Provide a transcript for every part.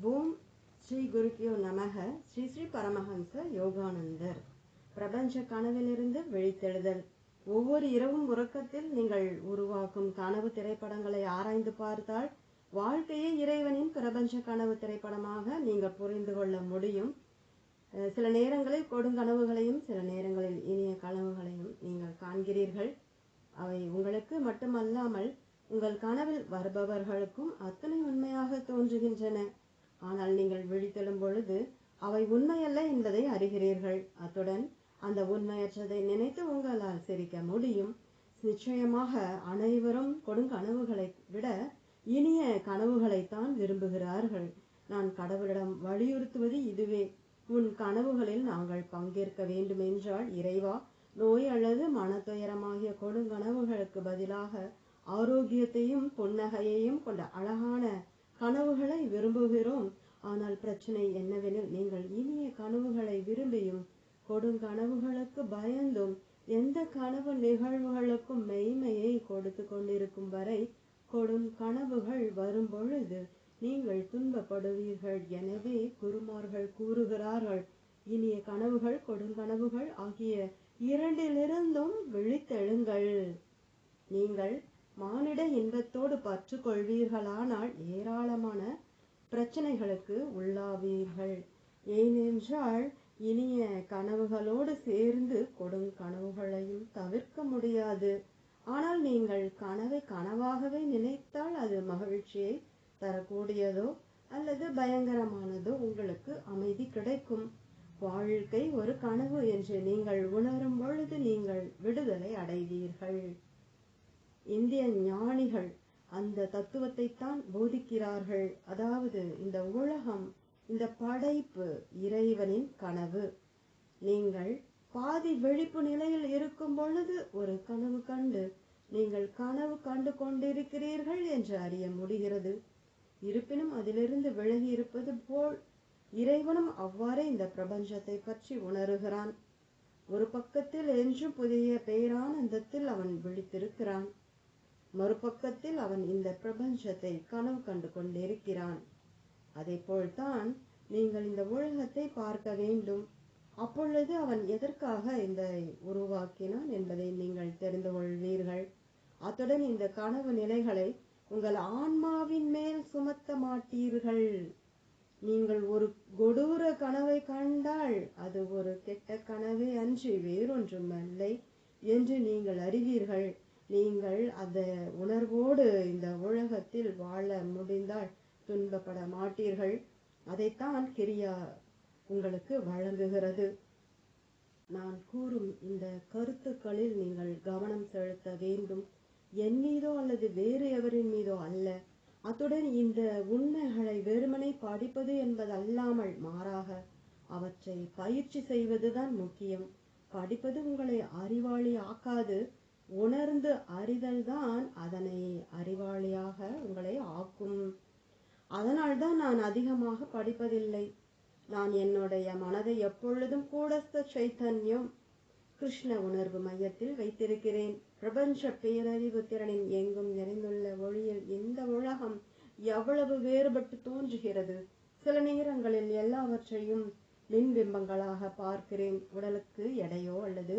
ஓம் ஸ்ரீ குருக்கியோ நமக ஸ்ரீ ஸ்ரீ பரமஹம்ச யோகானந்தர். பிரபஞ்ச கனவிலிருந்து விழித்தெழுதல். ஒவ்வொரு இரவும் உறக்கத்தில் நீங்கள் உருவாக்கும் கனவு திரைப்படங்களை ஆராய்ந்து பார்த்தால் வாழ்க்கையே இறைவனின் பிரபஞ்ச கனவு திரைப்படமாக நீங்கள் புரிந்து கொள்ள முடியும். சில நேரங்களில் கொடுங்கனவுகளையும் சில நேரங்களில் இனிய கனவுகளையும் நீங்கள் காண்கிறீர்கள். அவை உங்களுக்கு மட்டுமல்லாமல் உங்கள் கனவில் வருபவர்களுக்கும் அத்தனை உண்மையாக தோன்றுகின்றன. ஆனால் நீங்கள் விழித்தெழும் பொழுது அவை உண்மையல்ல என்பதை அறிகிறீர்கள். அத்துடன் அந்த உண்மையற்றதை நினைத்து உங்களால் சிரிக்க முடியும். நிச்சயமாக அனைவரும் கொடுங்கனவுகளை விட இனிய கனவுகளைத்தான் விரும்புகிறார்கள். நான் கடவுளிடம் வலியுறுத்துவது இதுவே. உன் கனவுகளில் நாங்கள் பங்கேற்க வேண்டுமென்றால் இறைவா நோய் அல்லது மனத்துயரமாகிய கொடுங்கனவுகளுக்கு பதிலாக ஆரோக்கியத்தையும் புன்னகையையும் கொண்ட அழகான கனவுகளை விரும்புகிறோம். ஆனால் பிரச்சனை என்னவெனில் நீங்கள் இனிய கனவுகளை விரும்பியும் கொடுங்கனவுகளுக்கு பயந்தும் எந்த கனவு நிகழ்வுகளுக்கும் மெய்மையை கொடுத்து கொண்டிருக்கும் வரை கொடும் கனவுகள் வரும் பொழுது நீங்கள் துன்பப்படுவீர்கள். எனவே குருமார்கள் கூறுகிறார்கள் இனிய கனவுகள் கொடுங்கனவுகள் ஆகிய இரண்டிலிருந்தும் விழித்தெழுங்கள். நீங்கள் மானிட இன்பத்தோடு பற்று கொள்வீர்களானால் ஏராளமான பிரச்சனைகளுக்கு உள்ளாவீர்கள். ஏனென்றால் இனிய கனவுகளோடு சேர்ந்து கொடும் கனவுகளையும் தவிர்க்க முடியாது. ஆனால் நீங்கள் கனவை கனவாகவே நினைத்தால் அது மகிழ்ச்சியை தரக்கூடியதோ அல்லது பயங்கரமானதோ உங்களுக்கு அமைதி கிடைக்கும். வாழ்க்கை ஒரு கனவு என்று நீங்கள் உணரும் பொழுது நீங்கள் விடுதலை அடைவீர்கள். இந்திய ஞானிகள் அந்த தத்துவத்தை தான் போதிக்கிறார்கள். அதாவது இந்த உலகம் இந்த படைப்பு இறைவனின் கனவு. நீங்கள் பாதி விழிப்பு நிலையில் இருக்கும் பொழுது ஒரு கனவு கண்டு நீங்கள் கனவு கண்டு கொண்டிருக்கிறீர்கள் என்று அறிய முடிகிறது. இருப்பினும் அதிலிருந்து விலகி இருப்பது போல் இறைவனும் அவ்வாறே இந்த பிரபஞ்சத்தை பற்றி உணருகிறான். ஒரு பக்கத்தில் என்றும் புதிய பேரானந்தத்தில் அவன் விழித்திருக்கிறான். மறுபக்கத்தில் அவன் இந்த பிரபஞ்சத்தை கனவு கண்டு கொண்டிருக்கிறான். அதே போல்தான் நீங்கள் இந்த உலகத்தை பார்க்க வேண்டும். அப்பொழுது அவன் எதற்காக இந்த உருவாக்கினான் என்பதை நீங்கள் தெரிந்து கொள்வீர்கள். அத்துடன் இந்த கனவு நிலைகளை உங்கள் ஆன்மாவின் மேல் சுமத்த மாட்டீர்கள். நீங்கள் ஒரு கொடூர கனவை கண்டால் அது ஒரு கெட்ட கனவே அன்றி வேறொன்றுமல்லை என்று நீங்கள் அறிவீர்கள். நீங்கள் அந்த உணர்வோடு இந்த உலகத்தில் வாழ முடிந்தால் துன்பப்பட மாட்டீர்கள். அதைத்தான் கிரியா உங்களுக்கு வழங்குகிறது. நான் கூறும் இந்த கருத்துக்களில் நீங்கள் கவனம் செலுத்த வேண்டும். என் மீதோ அல்லது வேறு எவரின் மீதோ அல்ல. அத்துடன் இந்த உண்மைகளை வெறுமனை படிப்பது என்பது அல்லாமல் மாறாக அவற்றை பயிற்சி செய்வதுதான் முக்கியம். படிப்பது உங்களை அறிவாளி ஆக்காது உணர்ந்து அறிதல் தான் அதனை அறிவாளியாக உங்களை ஆக்கும். அதனால்தான் நான் அதிகமாக படிப்பதில்லை. நான் என்னுடைய மனதை எப்பொழுதும் கூடஸ்த சைத்தன்யம் கிருஷ்ண உணர்வு மையத்தில் வைத்திருக்கிறேன். பிரபஞ்ச பேரறிவு திறனின் எங்கும் நிறைந்துள்ள ஒளியில் இந்த உலகம் எவ்வளவு வேறுபட்டு தோன்றுகிறது. சில நேரங்களில் எல்லாவற்றையும் மின்பிம்பங்களாக பார்க்கிறேன். உடலுக்கு எடையோ அல்லது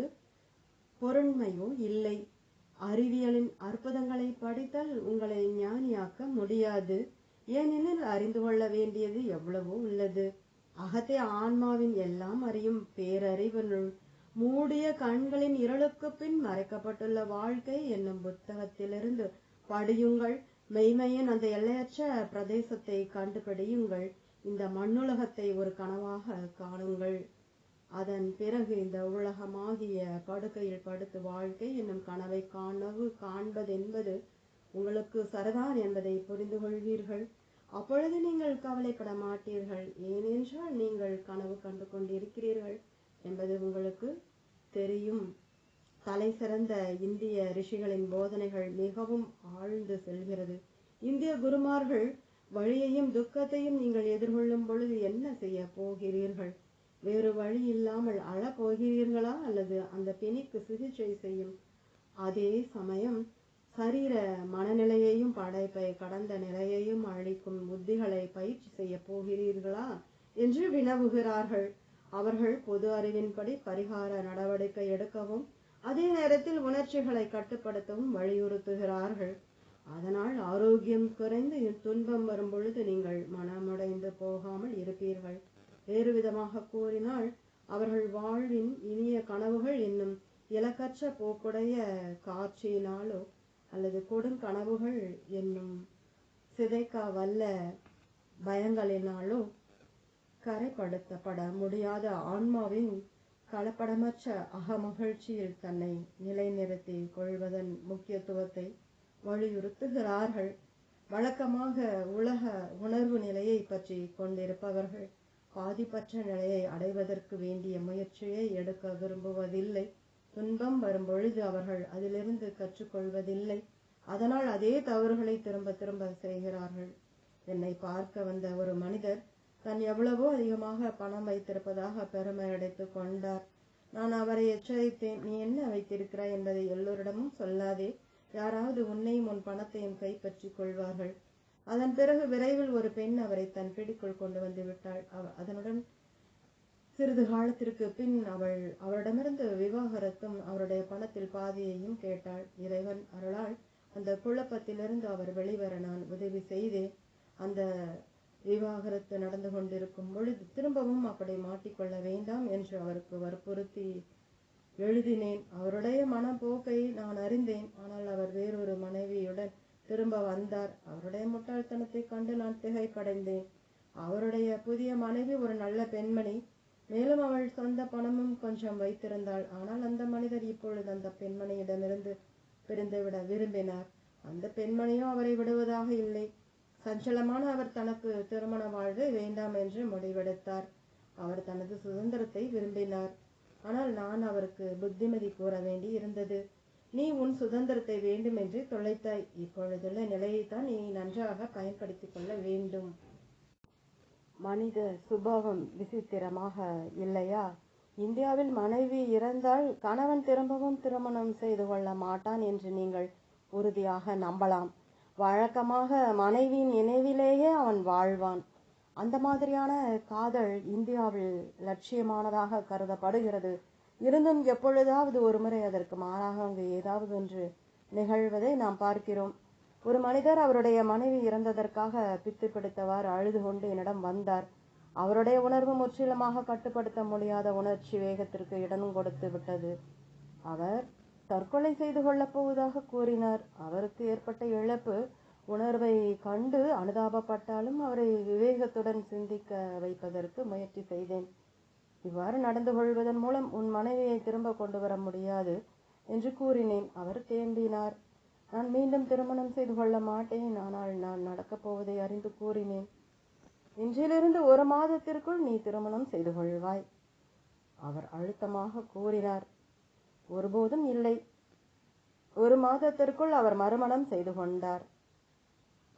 பொருண்மையோ இல்லை. அறிவியலின் அற்புதங்களை படித்தால் உங்களை ஞானியாக்க முடியாது. ஏனெனில் அறிந்து கொள்ள வேண்டியது எவ்வளவோ உள்ளது. அகத்தே ஆன்மாவின் எல்லாம் அறியும் பேரறிவினுள் மூடிய கண்களின் இருளுக்கு பின் மறைக்கப்பட்டுள்ள வாழ்க்கை என்னும் புத்தகத்திலிருந்து படியுங்கள். மெய்மையின் அந்த எல்லையற்ற பிரதேசத்தை கண்டுபிடியுங்கள். இந்த மண்ணுலகத்தை ஒரு கனவாக காணுங்கள். அதன் பிறகு இந்த உலகமாகிய படுக்கையில் படுத்து வாழ்க்கை என்னும் கனவை காணவு காண்பதென்பது உங்களுக்கு சரதான் என்பதை புரிந்து கொள்வீர்கள். அப்பொழுது நீங்கள் கவலைப்பட மாட்டீர்கள். ஏனென்றால் நீங்கள் கனவு கண்டு கொண்டிருக்கிறீர்கள் என்பது உங்களுக்கு தெரியும். தலை சிறந்த இந்திய ரிஷிகளின் போதனைகள் மிகவும் ஆழ்ந்து செல்கிறது. இந்திய குருமார்கள் வழியையும் துக்கத்தையும் நீங்கள் எதிர்கொள்ளும் பொழுது என்ன செய்ய போகிறீர்கள்? வேறு வழி இல்லாமல் அழப்போகிறீர்களா? அல்லது அந்த பிணிக்கு சிகிச்சை செய்யும் அதே சமயம் சரீர மனநிலையையும் படைப்பை கடந்த நிலையையும் அழிக்கும் புத்திகளை பயிற்சி செய்ய போகிறீர்களா? என்று வினவுகிறார்கள். அவர்கள் பொது அறிவின்படி பரிகார நடவடிக்கை எடுக்கவும் அதே நேரத்தில் உணர்ச்சிகளை கட்டுப்படுத்தவும் வலியுறுத்துகிறார்கள். அதனால் ஆரோக்கியம் குறைந்து துன்பம் வரும் பொழுது நீங்கள் மனமுடைந்து போகாமல் இருப்பீர்கள். வேறு விதமாக கூறினால் அவர்கள் வாழ்வின் இனிய கனவுகள் என்னும் இலக்கற்ற போக்குடைய காட்சியினாலோ அல்லது கொடுங்கனவுகள் என்னும் சிதைக்கா வல்ல பயங்களினாலோ கரைப்படுத்தப்பட முடியாத ஆன்மாவின் கலப்படமற்ற அகமகிழ்ச்சியில் தன்னை நிலைநிறுத்தி கொள்வதன் முக்கியத்துவத்தை வலியுறுத்துகிறார்கள். வழக்கமாக உலக உணர்வு நிலையை பற்றி கொண்டிருப்பவர்கள் பாதிப்பற்ற நிலையை அடைவதற்கு வேண்டிய முயற்சியை எடுக்க விரும்புவதில்லை. துன்பம் வரும் பொழுது அவர்கள் அதிலிருந்து கற்றுக்கொள்வதில்லை. அதனால் அதே தவறுகளை திரும்ப திரும்ப செய்கிறார்கள். என்னை பார்க்க வந்த ஒரு மனிதர் தான் எவ்வளவோ அதிகமாக பணம் வைத்திருப்பதாக பெருமை அடைத்துக் கொண்டார். நான் அவரை எச்சரித்தேன் நீ என்ன வைத்திருக்கிறாய்? என்பதை எல்லோரிடமும் சொல்லாதே. யாராவது உன்னையும் உன் பணத்தையும் கைப்பற்றிக் கொள்வார்கள். அதன் பிறகு விரைவில் ஒரு பெண் அவரை தன் பிடிக்குள் கொண்டு வந்து விட்டாள். அவ- அதனுடன் சிறிது காலத்திற்கு பின் அவள் அவரிடமிருந்து விவாகரத்தும் அவருடைய பணத்தில் பாதியையும் கேட்டாள். இறைவன் அருளால் அந்த குழப்பத்திலிருந்து அவர் வெளிவர நான் உதவி செய்தேன். அந்த விவாகரத்து நடந்து கொண்டிருக்கும் பொழுது திரும்பவும் அப்படி மாட்டிக்கொள்ள வேண்டாம் என்று அவருக்கு வற்புறுத்தி எழுதினேன். அவருடைய மனப்போக்கை நான் அறிந்தேன். ஆனால் அவர் வேறொரு மனைவியுடன் திரும்ப வந்தார். அவருடைய முட்டாள்தனத்தை கண்டு நான் திகைப்படைந்தேன். அவருடைய புதிய மனைவி ஒரு நல்ல பெண்மணி. மேலும் அவள் சொந்த பணமும் கொஞ்சம் வைத்திருந்தாள். ஆனால் அந்த மனிதர் இப்பொழுது அந்த பெண்மணியிடமிருந்து பிரிந்துவிட விரும்பினார். அந்த பெண்மணியும் அவரை விடுவதாக இல்லை. சஞ்சலமான அவர் தனக்கு திருமண வாழ்வு வேண்டாம் என்று முடிவெடுத்தார். அவர் தனது சுதந்திரத்தை விரும்பினார். ஆனால் நான் அவருக்கு புத்திமதி கூற வேண்டி இருந்தது நீ உன் சுதந்திரத்தை வேண்டுமென்று தொலைத்தாய். இப்பொழுதுள்ள நிலையைத்தான் நீ நன்றாக பயன்படுத்திக் கொள்ள வேண்டும். மனித சுபாவம் விசித்திரமாக இல்லையா? இந்தியாவில் மனைவி இறந்தால் கணவன் திரும்பவும் திருமணம் செய்து கொள்ள மாட்டான் என்று நீங்கள் உறுதியாக நம்பலாம். வழக்கமாக மனைவியின் நினைவிலேயே அவன் வாழ்வான். அந்த மாதிரியான காதல் இந்தியாவில் லட்சியமானதாக கருதப்படுகிறது. இருந்தும் எப்பொழுதாவது ஒரு முறை அதற்கு மாறாக அங்கு ஏதாவது ஒன்று நிகழ்வதை நாம் பார்க்கிறோம். ஒரு மனிதர் அவருடைய மனைவி இறந்ததற்காக பித்து பிடித்தவாறு அழுது கொண்டு என்னிடம் வந்தார். அவருடைய உணர்வு முற்றிலுமாக கட்டுப்படுத்த முடியாத உணர்ச்சி வேகத்திற்கு இடம் கொடுத்து விட்டது. அவர் தற்கொலை செய்து கொள்ளப் போவதாக கூறினார். அவருக்கு ஏற்பட்ட இழப்பு உணர்வை கண்டு அனுதாபப்பட்டாலும் அவரை விவேகத்துடன் சிந்திக்க வைப்பதற்கு முயற்சி செய்தேன். இவ்வாறு நடந்து கொள்வதன் மூலம் உன் மனைவியை திரும்ப கொண்டு வர முடியாது என்று கூறினேன். அவர் தேம்பினார். நான் மீண்டும் திருமணம் செய்து கொள்ள மாட்டேன். ஆனால் நான் நடக்கப் போவதை அறிந்து கூறினேன். இன்றிலிருந்து ஒரு மாதத்திற்குள் நீ திருமணம் செய்து கொள்வாய். அவர் அழுத்தமாக கூறினார். ஒருபோதும் இல்லை. ஒரு மாதத்திற்குள் அவர் மறுமணம் செய்து கொண்டார்.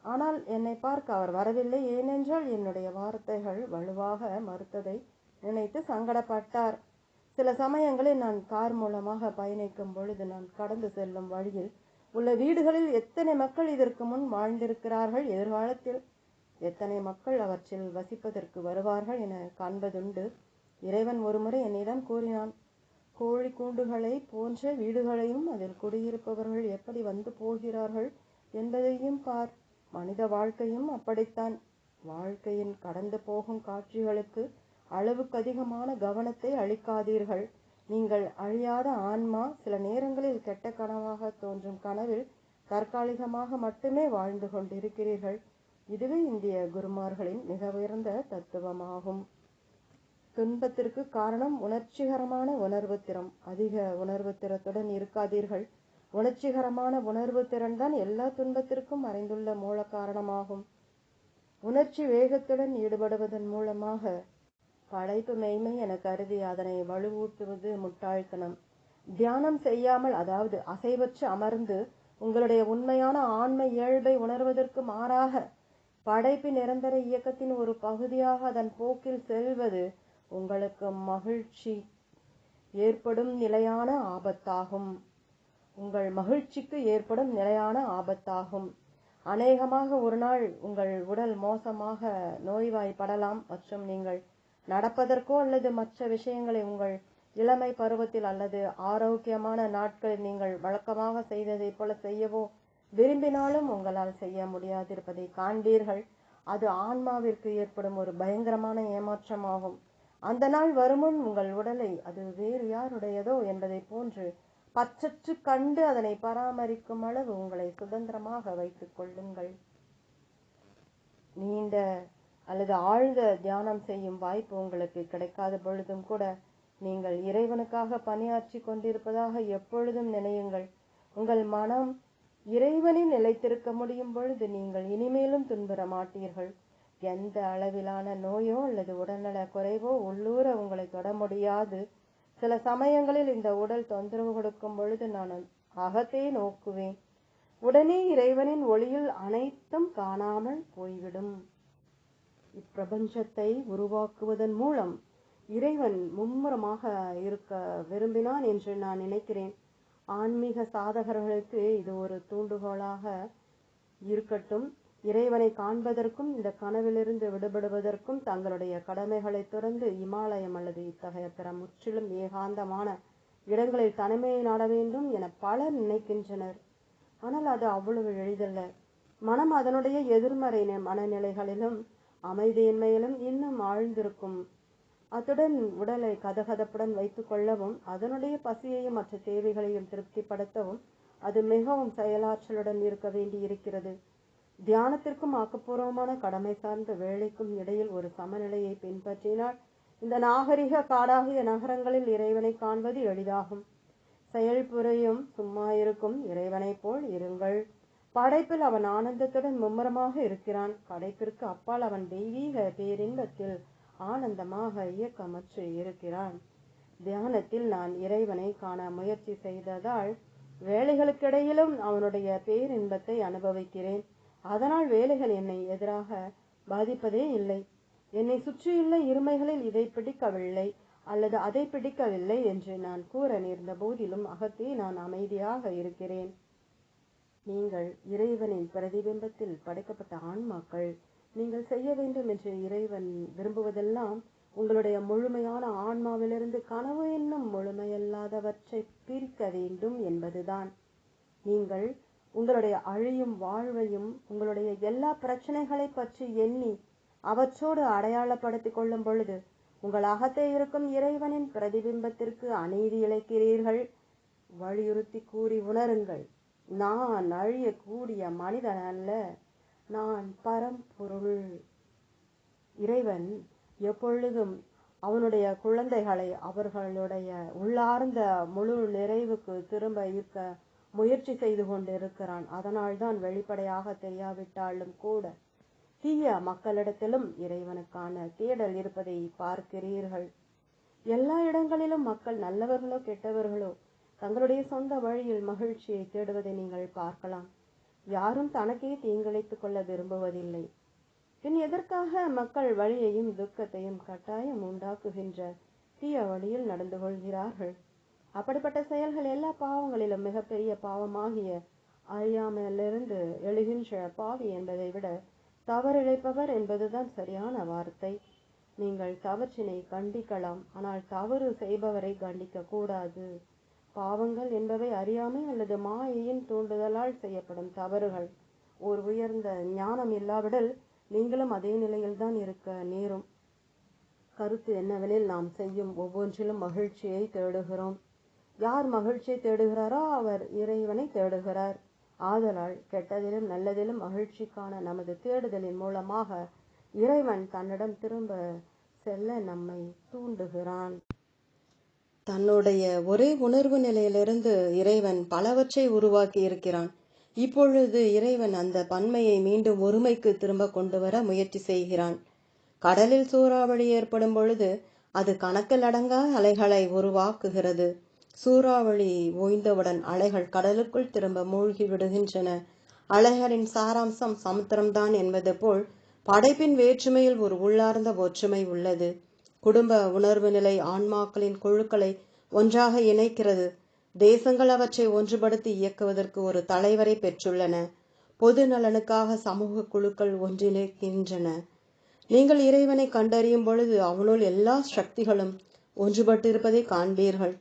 ஆனால் என்னை பார்க்க அவர் வரவில்லை. ஏனென்றால் என்னுடைய வார்த்தைகள் வலுவாக மறுத்ததை நினைத்து சங்கடப்பட்டார். சில சமயங்களில் நான் கார் மூலமாக பயணிக்கும் பொழுது நான் கடந்து செல்லும் வழியில் உள்ள வீடுகளில் எத்தனை மக்கள் இதற்கு முன் வாழ்ந்திருக்கிறார்கள் எதிர்காலத்தில்? எத்தனை மக்கள் அவற்றில் வசிப்பதற்கு வருவார்கள் என காண்பதுண்டு. இறைவன் ஒருமுறை என்னிடம் கூறினான் கோழி கூண்டுகளை போன்ற வீடுகளையும் அதில் குடியிருப்பவர்கள் எப்படி வந்து போகிறார்கள் என்பதையும் பார். மனித வாழ்க்கையும் அப்படித்தான். வாழ்க்கையின் கடந்து போகும் காட்சிகளுக்கு அளவுக்கு அதிகமான கவனத்தை அளிக்காதீர்கள். நீங்கள் அழியாத ஆன்மா சில நேரங்களில் கெட்ட கனவாக தோன்றும் கனவில் தற்காலிகமாக மட்டுமே வாழ்ந்து கொண்டிருக்கிறீர்கள். இதுவே இந்திய குருமார்களின் மிக உயர்ந்த தத்துவமாகும். துன்பத்திற்கு காரணம் உணர்ச்சிகரமான உணர்வு திறம். அதிக உணர்வு திறத்துடன் இருக்காதீர்கள். உணர்ச்சிகரமான உணர்வு திறன் தான் எல்லா துன்பத்திற்கும் மறைந்துள்ள மூல காரணமாகும். உணர்ச்சி வேகத்துடன் ஈடுபடுவதன் மூலமாக படைப்பு மெய்மை என கருதி அதனை வலுவூட்டுவது முட்டாள்தனம். தியானம் செய்யாமல் அதாவது அசைவற்று அமர்ந்து உங்களுடைய உண்மையான ஆண்மை இயல்பை உணர்வதற்கு மாறாக படைப்பு நிரந்தர இயக்கத்தின் ஒரு பகுதியாக அதன் போக்கில் செல்வது உங்களுக்கு மகிழ்ச்சி ஏற்படும் நிலையான ஆபத்தாகும். உங்கள் மகிழ்ச்சிக்கு ஏற்படும் நிலையான ஆபத்தாகும். அநேகமாக ஒரு நாள் உங்கள் உடல் மோசமாக நோய்வாய்ப்படலாம் மற்றும் நீங்கள் நடப்பதற்கோ அல்லது மற்ற விஷயங்களை உங்கள் இளமை பருவத்தில் அல்லது ஆரோக்கியமான நாட்களில் நீங்கள் வழக்கமாக செய்ததைப் போல செய்யவோ விரும்பினாலும் உங்களால் செய்ய முடியாதிருப்பதை காண்பீர்கள். அது ஆன்மாவிற்கு ஏற்படும் ஒரு பயங்கரமான ஏமாற்றமாகும். அந்த நாள் வருமுன் உங்கள் உடலை அது வேறு யாருடையதோ என்பதை போன்று பச்சற்று கண்டு அதனை பராமரிக்கும் அளவு உங்களை சுதந்திரமாக வைத்துக் கொள்ளுங்கள். நீண்ட அல்லது ஆழ்ந்த தியானம் செய்யும் வாய்ப்பு உங்களுக்கு கிடைக்காத பொழுதும் கூட நீங்கள் இறைவனுக்காக பணியாற்றி கொண்டிருப்பதாக எப்பொழுதும் நினையுங்கள். உங்கள் மனம் இறைவனில் நிலைத்திருக்க முடியும் பொழுது நீங்கள் இனிமேலும் துன்புற மாட்டீர்கள். எந்த அளவிலான நோயோ அல்லது உடல்நல குறைவோ உள்ளூர உங்களை தொட முடியாது. சில சமயங்களில் இந்த உடல் தொந்தரவு கொடுக்கும் பொழுது நான் அகத்தே நோக்குவேன். உடனே இறைவனின் ஒளியில் அனைத்தும் காணாமல் போய்விடும். இப்பிரபஞ்சத்தை உருவாக்குவதன் மூலம் இறைவன் மும்முரமாக இருக்க விரும்பினான் என்று நான் நினைக்கிறேன். ஆன்மீக சாதகர்களுக்கு இது ஒரு தூண்டுகோலாக இருக்கட்டும். இறைவனை காண்பதற்கும் இந்த கனவிலிருந்து விடுபடுவதற்கும் தங்களுடைய கடமைகளை துறந்து இமாலயம் அல்லது இத்தகைய பிற முற்றிலும் ஏகாந்தமான இடங்களில் தனிமையை நாட வேண்டும் என பலர் நினைக்கின்றனர். ஆனால் அது அவ்வளவு எளிதல்ல. மனம் அதனுடைய எதிர்மறை நி- மனநிலைகளிலும் அமைதியின்மையிலும் இன்னும் ஆழ்ந்திருக்கும். அத்துடன் உடலை கதகதப்புடன் வைத்துக் கொள்ளவும் அதனுடைய பசியையும் மற்ற தேவைகளையும் திருப்திப்படுத்தவும் அது மிகவும் செயலாற்றலுடன் இருக்க வேண்டி இருக்கிறது தியானத்திற்கும் ஆக்கப்பூர்வமான கடமை சார்ந்த வேலைக்கும் இடையில் ஒரு சமநிலையை பின்பற்றினால் இந்த நாகரிக காடாகிய நகரங்களில் இறைவனை காண்பது எளிதாகும். செயல்புறையும் சும்மா இருக்கும் இறைவனைப் போல் இருங்கள். படைப்பில் அவன் ஆனந்தத்துடன் மும்முரமாக இருக்கிறான். படைப்பிற்கு அப்பால் அவன் தெய்வீக பேரின்பத்தில் ஆனந்தமாக இயக்கமற்று இருக்கிறான். தியானத்தில் நான் இறைவனை காண முயற்சி செய்ததால் வேலைகளுக்கிடையிலும் அவனுடைய பேரின்பத்தை அனுபவிக்கிறேன். அதனால் வேலைகள் என்னை எதிராக பாதிப்பதே இல்லை. என்னை சுற்றியுள்ள இருமைகளில் இதை பிடிக்கவில்லை அல்லது அதை பிடிக்கவில்லை என்று நான் கூற நேர்ந்த போதிலும் அகத்தே நான் அமைதியாக இருக்கிறேன். நீங்கள் இறைவனின் பிரதிபிம்பத்தில் படைக்கப்பட்ட ஆன்மாக்கள். நீங்கள் செய்ய வேண்டும் என்று இறைவன் விரும்புவதெல்லாம் உங்களுடைய முழுமையான ஆன்மாவிலிருந்து கனவு என்னும் முழுமையல்லாதவற்றை பிரிக்க வேண்டும் என்பதுதான். நீங்கள் உங்களுடைய அழியும் வாழ்வையும் உங்களுடைய எல்லா பிரச்சனைகளை பற்றி எண்ணி அவற்றோடு அடையாளப்படுத்திக் கொள்ளும் பொழுது உங்கள் அகத்தே இருக்கும் இறைவனின் பிரதிபிம்பத்திற்கு அநீதி இழைக்கிறீர்கள். வலியுறுத்தி கூறி உணருங்கள். நான் அழியக்கூடிய மனிதன் அல்ல நான் பரம்பொருள். இறைவன் எப்பொழுதும் அவனுடைய குழந்தைகளை அவர்களுடைய உள்ளார்ந்த முழு நிறைவுக்கு திரும்ப ஈர்க்க முயற்சி செய்து கொண்டிருக்கிறான். அதனால்தான் வெளிப்படையாக தெரியாவிட்டாலும் கூட தீய மக்களிடத்திலும் இறைவனுக்கான தேடல் இருப்பதை பார்க்கிறீர்கள். எல்லா இடங்களிலும் மக்கள் நல்லவர்களோ கெட்டவர்களோ தங்களுடைய சொந்த வழியில் மகிழ்ச்சியை தேடுவதை நீங்கள் பார்க்கலாம். யாரும் தனக்கே தீங்கிழைத்துக் கொள்ள விரும்புவதில்லை. பின் எதற்காக மக்கள் வழியையும் துக்கத்தையும் கட்டாயம் உண்டாக்குகின்ற தீய வழியில் நடந்து கொள்கிறார்கள்? அப்படிப்பட்ட செயல்கள் எல்லா பாவங்களிலும் மிகப்பெரிய பாவமாகிய அறியாமையிலிருந்து எழுகின்ற பாவி என்பதை விட தவறிழைப்பவர் என்பதுதான் சரியான வார்த்தை. நீங்கள் தவற்றினை கண்டிக்கலாம் ஆனால் தவறு செய்பவரை கண்டிக்க கூடாது. பாவங்கள் என்பவை அறியாமை அல்லது மாயையின் தூண்டுதலால் செய்யப்படும் தவறுகள். ஓர் உயர்ந்த ஞானம் இல்லாவிடல் நீங்களும் அதே நிலையில்தான் இருக்க நேரும். கருத்து என்னவெனில் நாம் செய்யும் ஒவ்வொன்றிலும் மகிழ்ச்சியை தேடுகிறோம். யார் மகிழ்ச்சியை தேடுகிறாரோ அவர் இறைவனை தேடுகிறார். ஆதலால் கெட்டதிலும் நல்லதிலும் மகிழ்ச்சிக்கான நமது தேடுதலின் மூலமாக இறைவன் தன்னிடம் திரும்ப செல்ல நம்மை தூண்டுகிறான். தன்னுடைய ஒரே உணர்வு நிலையிலிருந்து இறைவன் பலவற்றை உருவாக்கி இருக்கிறான். இப்பொழுது இறைவன் அந்த பன்மையை மீண்டும் ஒருமைக்கு திரும்ப கொண்டு வர முயற்சி செய்கிறான். கடலில் சூறாவளி ஏற்படும் பொழுது அது கணக்கில் அடங்கா அலைகளை உருவாக்குகிறது. சூறாவளி ஓய்ந்தவுடன் அலைகள் கடலுக்குள் திரும்ப மூழ்கி விடுகின்றன. அலைகளின் சாராம்சம் சமுத்திரம்தான் என்பது போல் படைப்பின் வேற்றுமையில் ஒரு உள்ளார்ந்த ஒற்றுமை உள்ளது. குடும்ப உணர்வு நிலை ஆன்மாக்களின் குழுக்களை ஒன்றாக இணைக்கிறது. தேசங்கள் அவற்றை ஒன்றுபடுத்தி இயக்குவதற்கு ஒரு தலைவரை பெற்றுள்ளன. பொது நலனுக்காக சமூக குழுக்கள் ஒன்றிணைக்கின்றன நீங்கள் இறைவனை கண்டறியும் பொழுது அவனுள் எல்லா சக்திகளும் ஒன்றுபட்டிருப்பதை காண்பீர்கள்.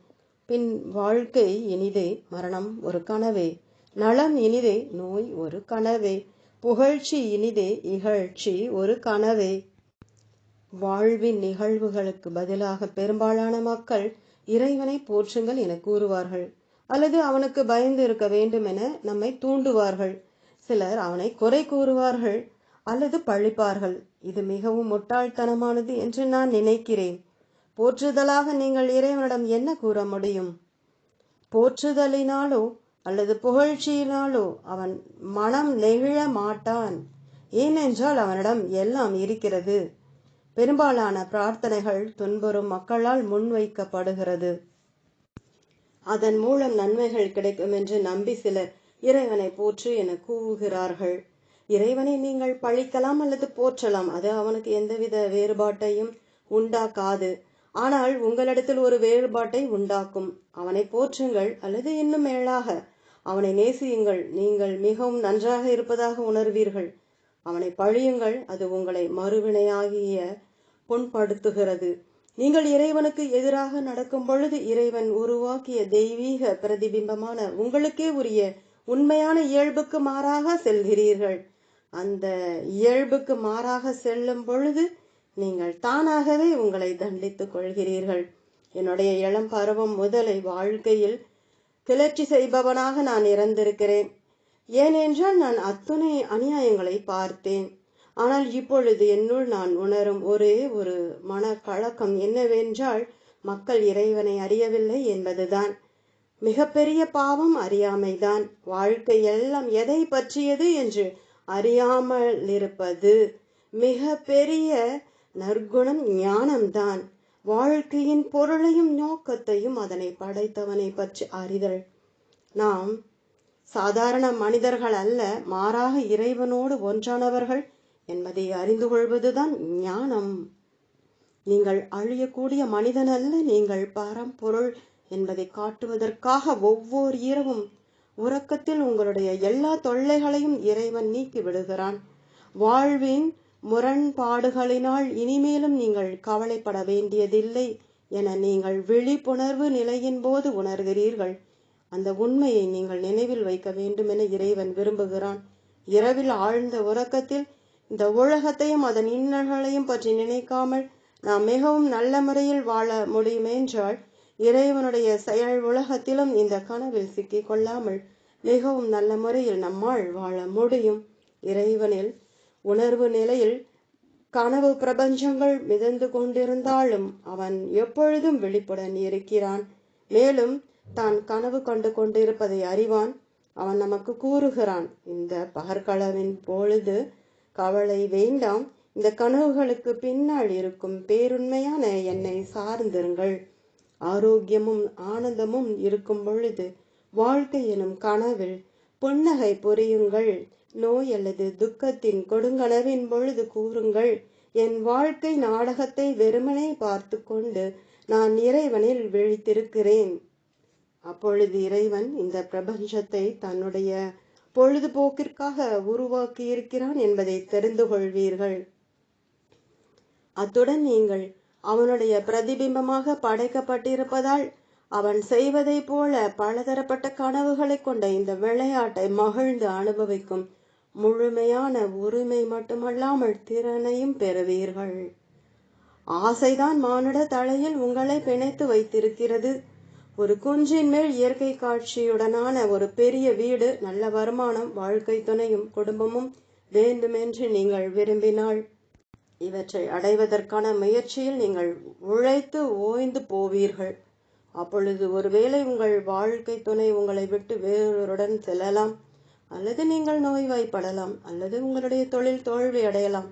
பின் வாழ்க்கை இனிதே மரணம் ஒரு கனவே. நலம் இனிதே நோய் ஒரு கனவே. புகழ்ச்சி இனிதே இகழ்ச்சி ஒரு கனவே. வாழ்வின் நிகழ்வுகளுக்கு பதிலாக பெரும்பாலான மக்கள் இறைவனை போற்றுங்கள் என கூறுவார்கள். அல்லது அவனுக்கு பயந்து இருக்க வேண்டும் என நம்மை தூண்டுவார்கள். சிலர் அவனை குறை கூறுவார்கள் அல்லது பழிப்பார்கள். இது மிகவும் முட்டாள்தனமானது என்று நான் நினைக்கிறேன். போற்றுதலாக நீங்கள் இறைவனிடம் என்ன கூற முடியும்? போற்றுதலினாலோ அல்லது புகழ்ச்சியினாலோ அவன் மனம் நெகிழ மாட்டான். ஏனென்றால் அவனிடம் எல்லாம் இருக்கிறது. பெரும்பாலான பிரார்த்தனைகள் துன்புறும் மக்களால் முன்வைக்கப்படுகிறது. அதன் மூலம் நன்மைகள் கிடைக்கும் என்று நம்பி சிலர் இறைவனை போற்று என கூவுகிறார்கள். இறைவனை நீங்கள் பழிக்கலாம் அல்லது போற்றலாம் அது அவனுக்கு எந்தவித வேறுபாட்டையும் உண்டாக்காது. ஆனால் உங்களிடத்தில் ஒரு வேறுபாட்டை உண்டாக்கும். அவனை போற்றுங்கள் அல்லது இன்னும் மேலாக அவனை நேசியுங்கள். நீங்கள் மிகவும் நன்றாக இருப்பதாக உணர்வீர்கள். அவனை பழியுங்கள் அது உங்களை மறுவினையாகிய புண்படுத்துகிறது. நீங்கள் இறைவனுக்கு எதிராக நடக்கும் பொழுது இறைவன் உருவாக்கிய தெய்வீக பிரதிபிம்பமான உங்களுக்கே உரிய உண்மையான இயல்புக்கு மாறாக செல்கிறீர்கள். அந்த இயல்புக்கு மாறாக செல்லும் பொழுது நீங்கள் தானாகவே உங்களை தண்டித்துக் கொள்கிறீர்கள். என்னுடைய இளம் பருவம் முதலை வாழ்க்கையில் கிளர்ச்சி செய்பவனாக நான் இறந்திருக்கிறேன். ஏனென்றால் நான் அத்தனை அநியாயங்களை பார்த்தேன். ஆனால் இப்பொழுது என்னுள் நான் உணரும் ஒரே ஒரு மனக்கழக்கம் என்னவென்றால் மக்கள் இறைவனை அறியவில்லை என்பதுதான். மிகப்பெரிய பாவம் அறியாமைதான். வாழ்க்கை எல்லாம் எதை பற்றியது என்று அறியாமல் இருப்பது மிக பெரிய நற்குணம் ஞானம்தான். வாழ்க்கையின் பொருளையும் நோக்கத்தையும் அதனை படைத்தவனை பற்றி அறிதல். நாம் சாதாரண மனிதர்கள் அல்ல மாறாக இறைவனோடு ஒன்றானவர்கள் என்பதை அறிந்து கொள்வதுதான் ஞானம். நீங்கள் அழியக்கூடிய மனிதன் அல்ல நீங்கள் பரம்பொருள் என்பதை காட்டுவதற்காக ஒவ்வொரு இரவும் உறக்கத்தில் உங்களுடைய எல்லா தொல்லைகளையும் இறைவன் நீக்கி விடுகிறான். வாழ்வின் முரண்பாடுகளினால் இனிமேலும் நீங்கள் கவலைப்பட வேண்டியதில்லை என நீங்கள் விழிப்புணர்வு நிலையின் போது உணர்கிறீர்கள். அந்த உண்மையை நீங்கள் நினைவில் வைக்க வேண்டும் என இறைவன் விரும்புகிறான். இரவில் ஆழ்ந்த உறக்கத்தில் இந்த உலகத்தையும் அதன் இன்னல்களையும் பற்றி நினைக்காமல் நாம் மிகவும் நல்ல முறையில் வாழ முடியுமென்றால் இறைவனுடைய செயல் உலகத்திலும் இந்த கனவில் சிக்கிக் கொள்ளாமல் மிகவும் நல்ல முறையில் நம்மால் வாழ முடியும். இறைவனில் உணர்வு நிலையில் கனவு பிரபஞ்சங்கள் மிதந்து கொண்டிருந்தாலும் அவன் எப்பொழுதும் விழிப்புடன் இருக்கிறான். மேலும் தான் கனவு கண்டு கொண்டிருப்பதை அறிவான். அவன் நமக்கு கூறுகிறான் இந்த பகற்களவின் பொழுது கவலை வேண்டாம். இந்த கனவுகளுக்கு பின்னால் இருக்கும் பேருண்மையான என்னை சார்ந்திருங்கள். ஆரோக்கியமும் ஆனந்தமும் இருக்கும் பொழுது வாழ்க்கை எனும் கனவில் புன்னகை புரியுங்கள். நோய் அல்லது துக்கத்தின் கொடுங்கனவின் பொழுது கூறுங்கள். என் வாழ்க்கை நாடகத்தை வெறுமனே பார்த்து கொண்டு நான் இறைவனில் விழித்திருக்கிறேன். அப்பொழுது இறைவன் இந்த பிரபஞ்சத்தை தன்னுடைய பொழுதுபோக்கிற்காக உருவாக்கியிருக்கிறான் என்பதை தெரிந்து கொள்வீர்கள். அத்துடன் நீங்கள் அவனுடைய பிரதிபிம்பமாக படைக்கப்பட்டிருப்பதால் அவன் செய்வதைப் போல பலதரப்பட்ட கனவுகளை கொண்ட இந்த விளையாட்டை மகிழ்ந்து அனுபவிக்கும் முழுமையான உரிமை மட்டுமல்லாமல் திறனையும் பெறுவீர்கள். ஆசைதான் மானுட தலையில் உங்களை பிணைத்து வைத்திருக்கிறது. ஒரு குன்றின் மேல் இயற்கை காட்சியுடனான ஒரு பெரிய வீடு நல்ல வருமானம் வாழ்க்கை துணையும் குடும்பமும் வேண்டுமென்று நீங்கள் விரும்பினால் இவற்றை அடைவதற்கான முயற்சியில் நீங்கள் உழைத்து ஓய்ந்து போவீர்கள். அப்பொழுது ஒருவேளை உங்கள் வாழ்க்கை துணை உங்களை விட்டு வேறொருடன் செல்லலாம் அல்லது நீங்கள் நோய்வாய்ப்படலாம் அல்லது உங்களுடைய தொழில் தோல்வி அடையலாம்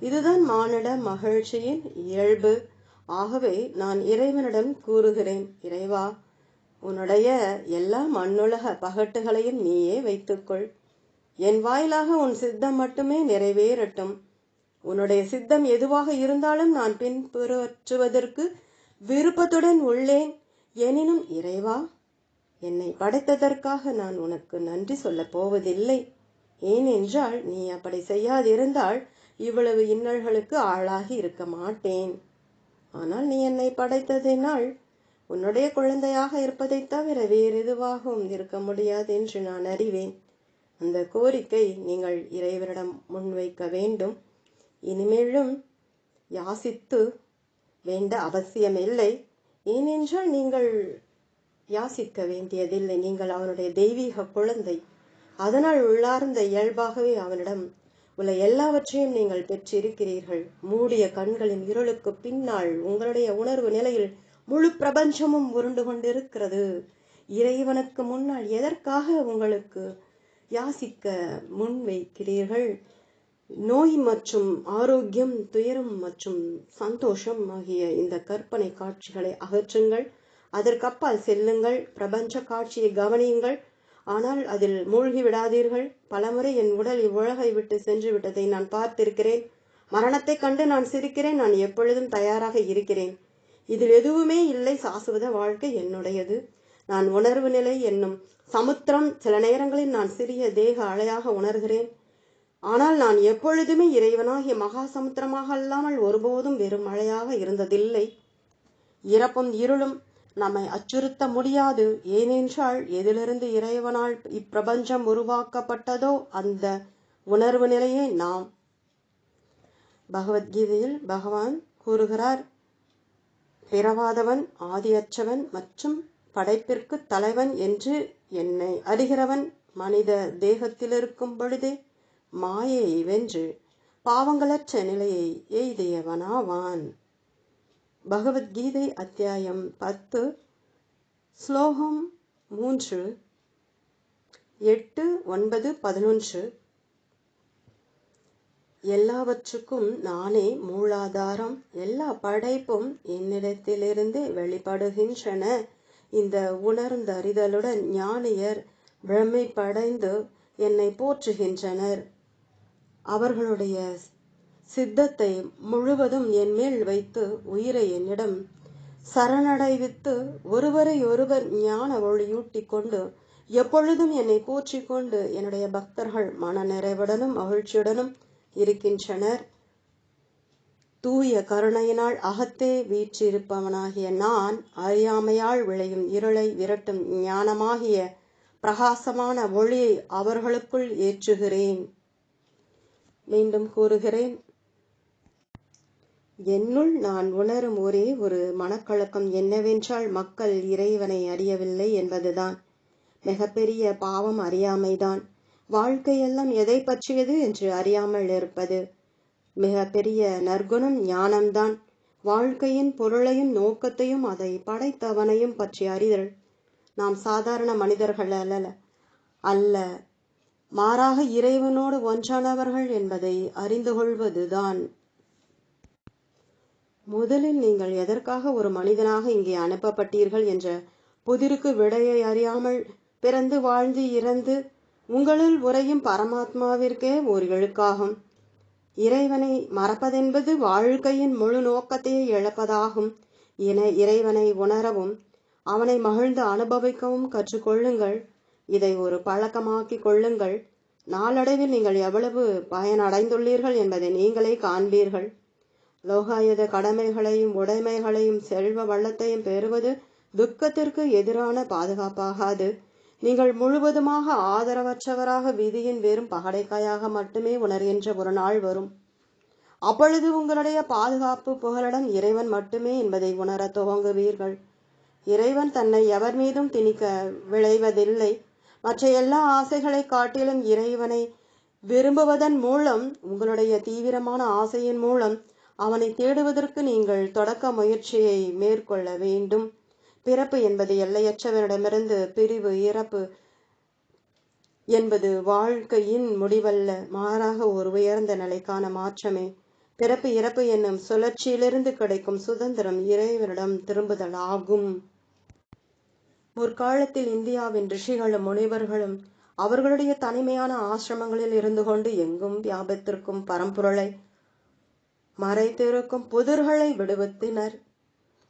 இதுதான் மானிட மகிழ்ச்சியின் இயல்பு. ஆகவே நான் இறைவனிடம் கூறுகிறேன் இறைவா உன்னுடைய எல்லா மண்ணுலக பகட்டுகளையும் நீயே வைத்துக்கொள். என் வாயிலாக உன் சித்தம் மட்டுமே நிறைவேறட்டும். உன்னுடைய சித்தம் எதுவாக இருந்தாலும் நான் பின்பற்றுவதற்கு விருப்பத்துடன் உள்ளேன். எனினும் இறைவா என்னை படைத்ததற்காக நான் உனக்கு நன்றி சொல்லப் போவதில்லை. ஏனென்றால் நீ அப்படி செய்யாதிருந்தால் இவ்வளவு இன்னல்களுக்கு ஆளாகி இருக்க மாட்டேன். ஆனால் நீ என்னை படைத்ததினால் உன்னுடைய குழந்தையாக இருப்பதைத் தவிர வேறு எதுவாகவும் இருக்க முடியாது என்று நான் அறிவேன். அந்த கோரிக்கை நீங்கள் இறைவரிடம் முன்வைக்க வேண்டும். இனிமேலும் யாசித்து வேண்ட அவசியமில்லை ஏனென்றால் நீங்கள் யாசிக்க வேண்டியதில்லை. நீங்கள் அவனுடைய தெய்வீக குழந்தை. அதனால் உள்ளார்ந்த இயல்பாகவே அவனிடம் உள்ள எல்லாவற்றையும் நீங்கள் பெற்றிருக்கிறீர்கள். மூடிய கண்களின் இருளுக்கு பின்னால் உங்களுடைய உணர்வு நிலையில் முழு பிரபஞ்சமும் உருண்டு கொண்டிருக்கிறது. இறைவனுக்கு முன்னால் எதற்காக உங்களுக்கு யாசிக்க முன்வைக்கிறீர்கள் நோய் மற்றும் ஆரோக்கியம் துயரம் மற்றும் சந்தோஷம் ஆகிய இந்த கற்பனை காட்சிகளை அகற்றுங்கள். அதற்கப்பால் செல்லுங்கள். பிரபஞ்ச காட்சியை கவனியுங்கள். ஆனால் அதில் மூழ்கி விடாதீர்கள் பலமுறை என் உடல் இவ்வுலகை விட்டு சென்று விட்டதை நான் பார்த்திருக்கிறேன். மரணத்தைக் கண்டு நான் சிரிக்கிறேன். நான் எப்பொழுதும் தயாராக இருக்கிறேன். இதில் எதுவுமே இல்லை. சாசுவத வாழ்க்கை என்னுடையது. நான் உணர்வு நிலை என்னும் சமுத்திரம் சில நேரங்களில் நான் சிறிய தேக அலையாக உணர்கிறேன். ஆனால் நான் எப்பொழுதுமே இறைவனாகிய மகா சமுத்திரமாக அல்லாமல் ஒருபோதும் வெறும் மழையாக இருந்ததில்லை. இறப்பும் இருளும் நம்மை அச்சுறுத்த முடியாது. ஏனென்றால் எதிலிருந்து இறைவனால் இப்பிரபஞ்சம் உருவாக்கப்பட்டதோ அந்த உணர்வு நிலையே நாம். பகவத்கீதையில் பகவான் கூறுகிறார் பிறவாதவன் ஆதியற்றவன் மற்றும் படைப்பிற்கு தலைவன் என்று என்னை அறிகிறவன் மனித தேகத்தில் இருக்கும் பொழுதே மாயையை வென்று பாவங்களற்ற நிலையை எய்தியவனாவான். பகவத்கீதை அத்தியாயம் பத்து ஸ்லோகம் மூன்று எட்டு ஒன்பது பதினொன்று. எல்லாவற்றுக்கும் நானே மூலாதாரம். எல்லா படைப்பும் என்னிடத்திலிருந்து வெளிப்படுகின்றன. இந்த உணர்ந்தறிதலுடன் ஞானியர் பிரமிப்படைந்து என்னை போற்றுகின்றனர். அவர்களுடைய சித்தத்தை முழுவதும் என்மேல் வைத்து உயிரை என்னிடம் சரணடைவித்து ஒருவரை ஒருவர் ஞான ஒளியூட்டிக் கொண்டு எப்பொழுதும் என்னை போற்றிக்கொண்டு என்னுடைய பக்தர்கள் மன நிறைவுடனும் மகிழ்ச்சியுடனும் இருக்கின்றனர். தூய கருணையினால் அகத்தே வீற்றிருப்பவனாகிய நான் அறியாமையால் விளையும் இருளை விரட்டும் ஞானமாகிய பிரகாசமான ஒளியை அவர்களுக்குள் ஏற்றுகிறேன். மீண்டும் கூறுகிறேன். என்னுள் நான் உணரும் ஒரே ஒரு மனக்கலக்கம் என்னவென்றால் மக்கள் இறைவனை அறியவில்லை என்பதுதான். மிகப்பெரிய பாவம் அறியாமைதான். வாழ்க்கையெல்லாம் எதை பற்றியது என்று அறியாமல் இருப்பது. மிக பெரிய நற்குணம் ஞானம்தான். வாழ்க்கையின் பொருளையும் நோக்கத்தையும் அதை படைத்தவனையும் பற்றி அறிதல். நாம் சாதாரண மனிதர்கள் அல்ல அல்ல. மாறாக இறைவனோடு ஒன்றானவர்கள் என்பதை அறிந்து கொள்வதுதான் முதலில் நீங்கள் எதற்காக ஒரு மனிதனாக இங்கே அனுப்பப்பட்டீர்கள் என்ற புதிருக்கு விடையை அறியாமல் பிறந்து வாழ்ந்து இறந்து உங்களுள் உறையும் பரமாத்மாவிற்கே ஒரு இழுக்காகும் இறைவனை மறப்பதென்பது வாழ்க்கையின் முழு நோக்கத்தையே இழப்பதாகும். என இறைவனை உணரவும் அவனை மகிழ்ந்து அனுபவிக்கவும் கற்றுக்கொள்ளுங்கள். இதை ஒரு பழக்கமாக்கிக் கொள்ளுங்கள். நாளடைவில் நீங்கள் எவ்வளவு பயனடைந்துள்ளீர்கள் என்பதை நீங்களே காண்பீர்கள். லோகாயுத கடமைகளையும் உடைமைகளையும் செல்வ வள்ளத்தையும் பெறுவது துக்கத்திற்கு எதிரான பாதுகாப்பாகாது. நீங்கள் முழுவதுமாக ஆதரவற்றவராக விதியின் வெறும் பகடைக்காயாக மட்டுமே உணர்கின்ற ஒரு நாள் வரும். அப்பொழுது உங்களுடைய பாதுகாப்பு புகலிடம் இறைவன் மட்டுமே என்பதை உணரத் துவங்குவீர்கள். இறைவன் தன்னை எவர் மீதும் திணிக்க விளைவதில்லை மற்ற எல்லா ஆசைகளை காட்டிலும் இறைவனை விரும்புவதன் மூலம் உங்களுடைய தீவிரமான ஆசையின் மூலம் அவனை தேடுவதற்கு நீங்கள் தொடக்க முயற்சியை மேற்கொள்ள வேண்டும். பிறப்பு என்பது எல்லையற்றவரிடமிருந்து பிரிவு இறப்பு என்பது வாழ்க்கையின் முடிவல்ல. மாறாக ஒரு உயர்ந்த நிலைக்கான மாற்றமே. பிறப்பு இறப்பு என்னும் சுழற்சியிலிருந்து கிடைக்கும் சுதந்திரம் இறைவனிடம் திரும்புதல் ஆகும். முற்காலத்தில் இந்தியாவின் ரிஷிகளும் முனிவர்களும் அவர்களுடைய தனிமையான ஆசிரமங்களில் இருந்து கொண்டு எங்கும் வியாபத்திற்கும் பரம்பொருளை மறைத்திருக்கும் புதிர்களை விடுவித்தினர்.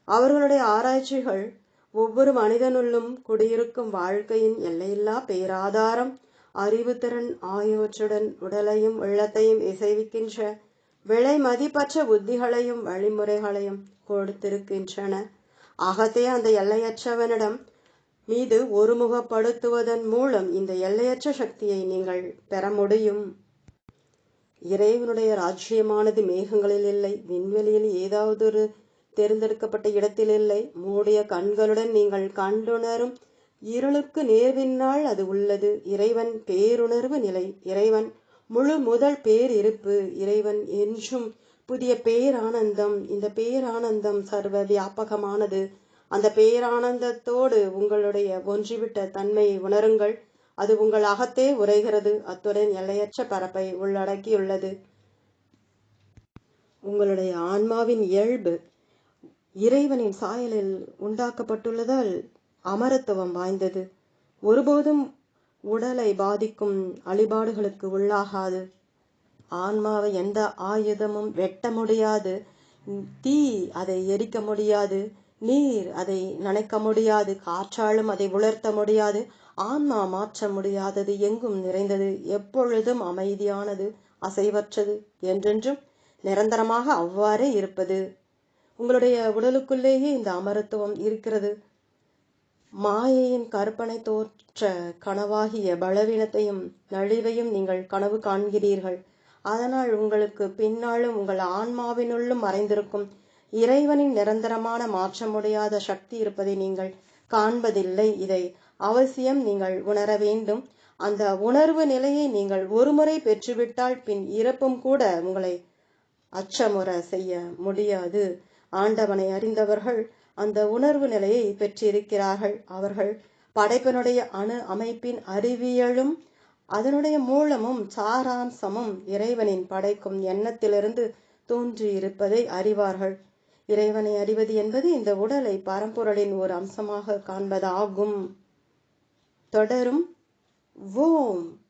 அவர்களுடைய ஆராய்ச்சிகள் ஒவ்வொரு மனிதனுள்ளும் குடியிருக்கும் வாழ்க்கையின் எல்லையில்லா பேராதாரம் அறிவுத்திறன் ஆகியவற்றுடன் உடலையும் உள்ளத்தையும் இசைவிக்கின்ற விலை மதிப்பற்ற புத்திகளையும் வழிமுறைகளையும் கொடுத்திருக்கின்றன. ஆகத்தே அந்த எல்லையற்றவனிடம் மீது ஒருமுகப்படுத்துவதன் மூலம் இந்த எல்லையற்ற சக்தியை நீங்கள் பெற முடியும். இறைவனுடைய ராஜ்யமானது மேகங்களில் இல்லை விண்வெளியில் ஏதாவது ஒரு தேர்ந்தெடுக்கப்பட்ட இடத்தில் இல்லை. மூடிய கண்களுடன் நீங்கள் கண்டுணரும் இருளுக்கு நேர்வின்னால் அது உள்ளது. இறைவன் பேருணர்வு நிலை. இறைவன் முழு முதல் பேர் இருப்பு. இறைவன் என்றும் புதிய பேரானந்தம். இந்த பேரானந்தம் சர்வ வியாபகமானது. அந்த பேரானந்தத்தோடு உங்களுடைய ஒன்றிவிட்ட தன்மையை உணருங்கள். அது உங்கள் அகத்தே உரைகிறது அத்துடன் எல்லையற்ற பரப்பை உள்ளடக்கியுள்ளது. உங்களுடைய ஆன்மாவின் இயல்பு இறைவனின் சாயலில் உண்டாக்கப்பட்டுள்ளதால் அமரத்துவம் வாய்ந்தது. ஒருபோதும் உடலை பாதிக்கும் அழிபாடுகளுக்கு உள்ளாகாது. ஆன்மாவை எந்த ஆயுதமும் வெட்ட முடியாது. தீ அதை எரிக்க முடியாது. நீர் அதை நனைக்க முடியாது. காற்றாலும் அதை உலர்த்த முடியாது. ஆன்மா மாற்ற முடியாதது எங்கும் நிறைந்தது எப்பொழுதும் அமைதியானது அசைவற்றது என்றென்றும் நிரந்தரமாக அவ்வாறே இருப்பது. உங்களுடைய உடலுக்குள்ளேயே இந்த அமரத்துவம் இருக்கிறது. மாயையின் கற்பனை தோற்ற கனவாகிய பலவீனத்தையும் நழிவையும் நீங்கள் கனவு காண்கிறீர்கள். அதனால் உங்களுக்கு பின்னாலும் உங்கள் ஆன்மாவினுள்ளும் மறைந்திருக்கும் இறைவனின் நிரந்தரமான மாற்ற முடியாத சக்தி இருப்பதை நீங்கள் காண்பதில்லை. இதை அவசியம் நீங்கள் உணர வேண்டும். அந்த உணர்வு நிலையை நீங்கள் ஒருமுறை பெற்றுவிட்டால் பின் இறப்பும் கூட உங்களை அச்சமுற செய்ய முடியாது. ஆண்டவனை அறிந்தவர்கள் அந்த உணர்வு நிலையை பெற்றிருக்கிறார்கள். அவர்கள் படைப்பினுடைய அணு அமைப்பின் அறிவியலும் அதனுடைய மூலமும் சாராம்சமும் இறைவனின் படைக்கும் எண்ணத்திலிருந்து தோன்றியிருப்பதை அறிவார்கள். இறைவனை அறிவது என்பது இந்த உடலை பரம்பொருளின் ஒரு அம்சமாக காண்பதாகும். தொடரும். ஓம்.